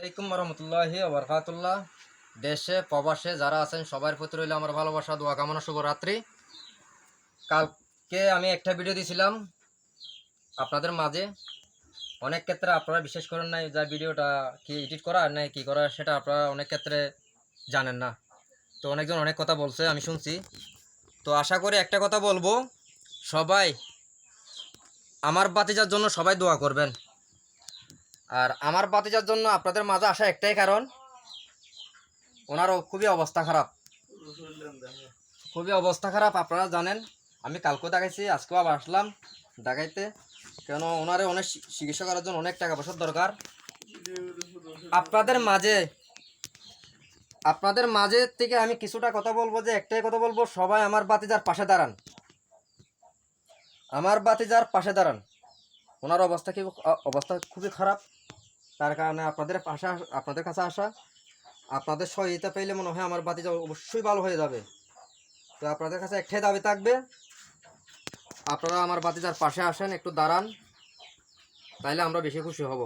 আলাইকুম রহমতুল্লাহি বরকাতুল্লাহ। দেশে, প্রবাসে যারা আছেন, সবার প্রতি রইল আমার ভালোবাসা, দোয়া, কামনা, শুভরাত্রি। কালকে আমি একটা ভিডিও দিয়েছিলাম আপনাদের মাঝে। অনেক ক্ষেত্রে আপনারা বিশ্বাস করেন নাই যা ভিডিওটা কি এডিট করা নাই কি করা, সেটা আপনারা অনেক ক্ষেত্রে জানেন না। তো অনেকজন অনেক কথা বলছে, আমি শুনছি। তো আশা করি একটা কথা বলব, সবাই, আমার বাতিজার জন্য সবাই দোয়া করবেন। আর আমার বাতিজার জন্য আপনাদের মাঝে আসা একটাই কারণ, ওনারও খুবই অবস্থা খারাপ। খুবই অবস্থা খারাপ, আপনারা জানেন। আমি কালকেও দেখাইছি, আজকেও আবার আসলাম দেখাইতে। কেন ওনারে অনেক চিকিৎসা করার জন্য অনেক টাকা পয়সার দরকার। আপনাদের মাঝে আপনাদের মাঝে থেকে আমি কিছুটা কথা বলব যে, একটাই কথা বলব, সবাই আমার বাতিজার পাশে দাঁড়ান। আমার বাতিজার পাশে দাঁড়ান। ওনার অবস্থা কি অবস্থা খুবই খারাপ। তার কারণে আপনাদের পাশে আপনাদের কাছে আসা, আপনাদের সহযোগিতা পেলে মনে হয় আমার বাতিজা অবশ্যই ভালো হয়ে যাবে। তো আপনাদের কাছে একটাই দাবি থাকবে, আপনারা আমার বাতিজার পাশে আসেন, একটু দাঁড়ান, তাইলে আমরা বেশি খুশি হব।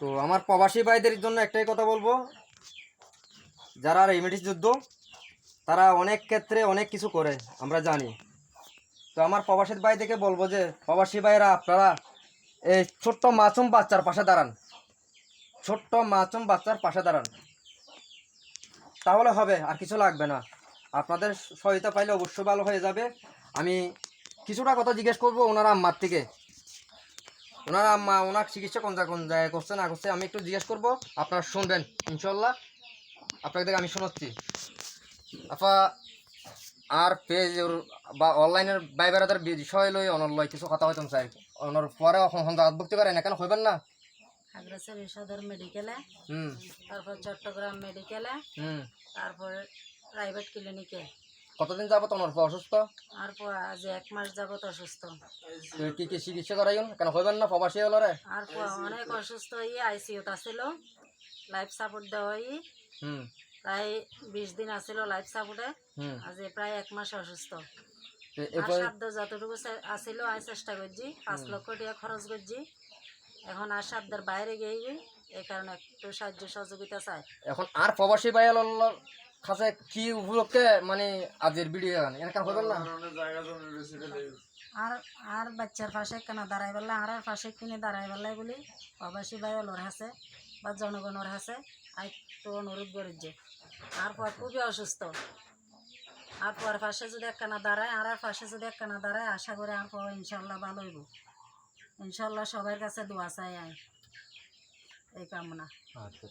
তো আমার প্রবাসী ভাইদের জন্য একটাই কথা বলব, যারা রেমিডিস যুদ্ধ, তারা অনেক ক্ষেত্রে অনেক কিছু করে, আমরা জানি। তো আমার প্রবাসী ভাই থেকে বলব যে, প্রবাসী ভাইরা আপনারা এই ছোট্ট মাসুম বাচ্চার পাশে দাঁড়ান। ছোট্ট মাসুম বাচ্চার পাশে দাঁড়ান। তাহলে হবে, আর কিছু লাগবে না। আপনাদের সহায়তা পাইলে অবশ্যই ভালো হয়ে যাবে। আমি কিছুটা কথা জিজ্ঞেস করব ওনার আম্মার থেকে। ওনার আম্মা ওনার চিকিৎসা কোন কোন জায়গায় করছে, না করছে, আমি একটু জিজ্ঞেস করব। আপনারা শুনবেন ইনশাল্লাহ আপনাদের থেকে আমি শোনাচ্ছি। আপা, আর পেজ বা অনলাইনের বাই বেড়াদের বিষয় লই অনলয় কিছু কথা হইতাম চাই অনর পরে ভক্তি করে না কেন? হইবেন না? খাগড়াছড়ি সদর মেডিকেলে তারপর চট্টগ্রাম মেডিকেলে তারপর প্রাইভেট ক্লিনিকে কতদিন যাবত অনর অসুস্থ? তারপর আজ এক মাস যাবত অসুস্থ। তো কি কি চিকিৎসা করাইন? কেন হইবেন না প্রবাসী হলরে আর অনেক অসুস্থ হয়ে আইসিউত আসিল লাইফ সাপোর্ট দেওয়া হই। হুম। প্রায় বিশ দিন আসিল লাইফ সাপোর্টে আজ প্রায় এক মাস অসুস্থ। তো আর সাধ্য যতটুকু আসিল আমি চেষ্টা করছি পাঁচ লক্ষ টাকা খরচ করছি। এখন আর সাধ্যের বাইরে গিয়ে এই কারণে একটু সাহায্য সহযোগিতা চাই। এখন আর প্রবাসী ভাই হলর কাছে কি উপলক্ষে মানে আজের ভিডিও এখানে কেন হইবেন না? আর আর বাচ্চার পাশে কেন দাঁড়াই পেলে আর আর পাশে কিনে দাঁড়াই পেলাই বলি প্রবাসী ভাই ওর হাসে বা জনগণের হাসে আর একটু অনুরোধ করি যে আর পর খুবই অসুস্থ। আর পর পাশে যদি একখানা দাঁড়ায় আর আর পাশে যদি একখানা দাঁড়ায় আশা করি আর পর ইনশাল্লাহ ভালো হইব। ইনশাল্লাহ সবার কাছে দোয়া চাই আই এই কামনা। আচ্ছা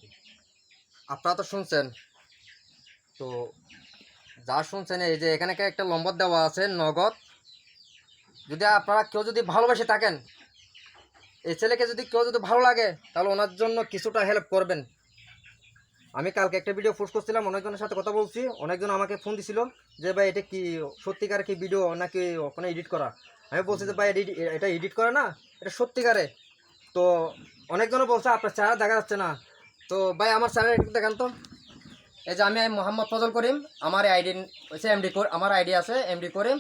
আপনারা তো শুনছেন। তো যা শুনছেন, এই যে এখানে একটা নম্বর দেওয়া আছে, নগদ। যদি আপনারা কেউ যদি ভালোবেসে থাকেন, এই ছেলেকে যদি কেউ যদি ভালো লাগে, তাহলে ওনার জন্য কিছুটা হেল্প করবেন। আমি কালকে একটা ভিডিও পোস্ট করছিলাম, অনেকজনের সাথে কথা বলছি। অনেকজন আমাকে ফোন দিছিল যে, ভাই, এটা কি, সত্যিকার কি ভিডিও নাকি ওখানে এডিট করা? আমি বলছি যে, ভাই এটা এডিট করে না, এটা সত্যিকারে। তো অনেকজনও বলছে, আপনার চেহারা দেখা যাচ্ছে না। তো, ভাই, আমার চেহারা একটু দেখান তো। এই যে, আমি মোহাম্মদ ফজল করিম, আমার আইডি হচ্ছে এমডি আমার আইডি আছে এমডি করিম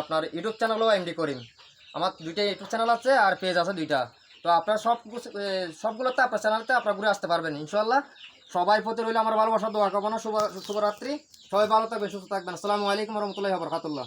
আপনার ইউটিউব চ্যানেলও এমডি করিম। আমার দুইটা ইউটিউব চ্যানেল আছে আর পেজ আছে দুইটা। তো আপনার সব সবগুলোতে আপনার চ্যানেলতে আপনার ঘুরে আসতে পারবেন ইনশাল্লাহ সবাই প্রতি রইল আমার ভালোবাসা, দোয়া কামনা, শুভ, শুভরাত্রি। সবাই ভালো থাকবেন, সুস্থ থাকবেন। আসসালামু আলাইকুম রহমতুল্লাহ বরকাতুল্লাহ।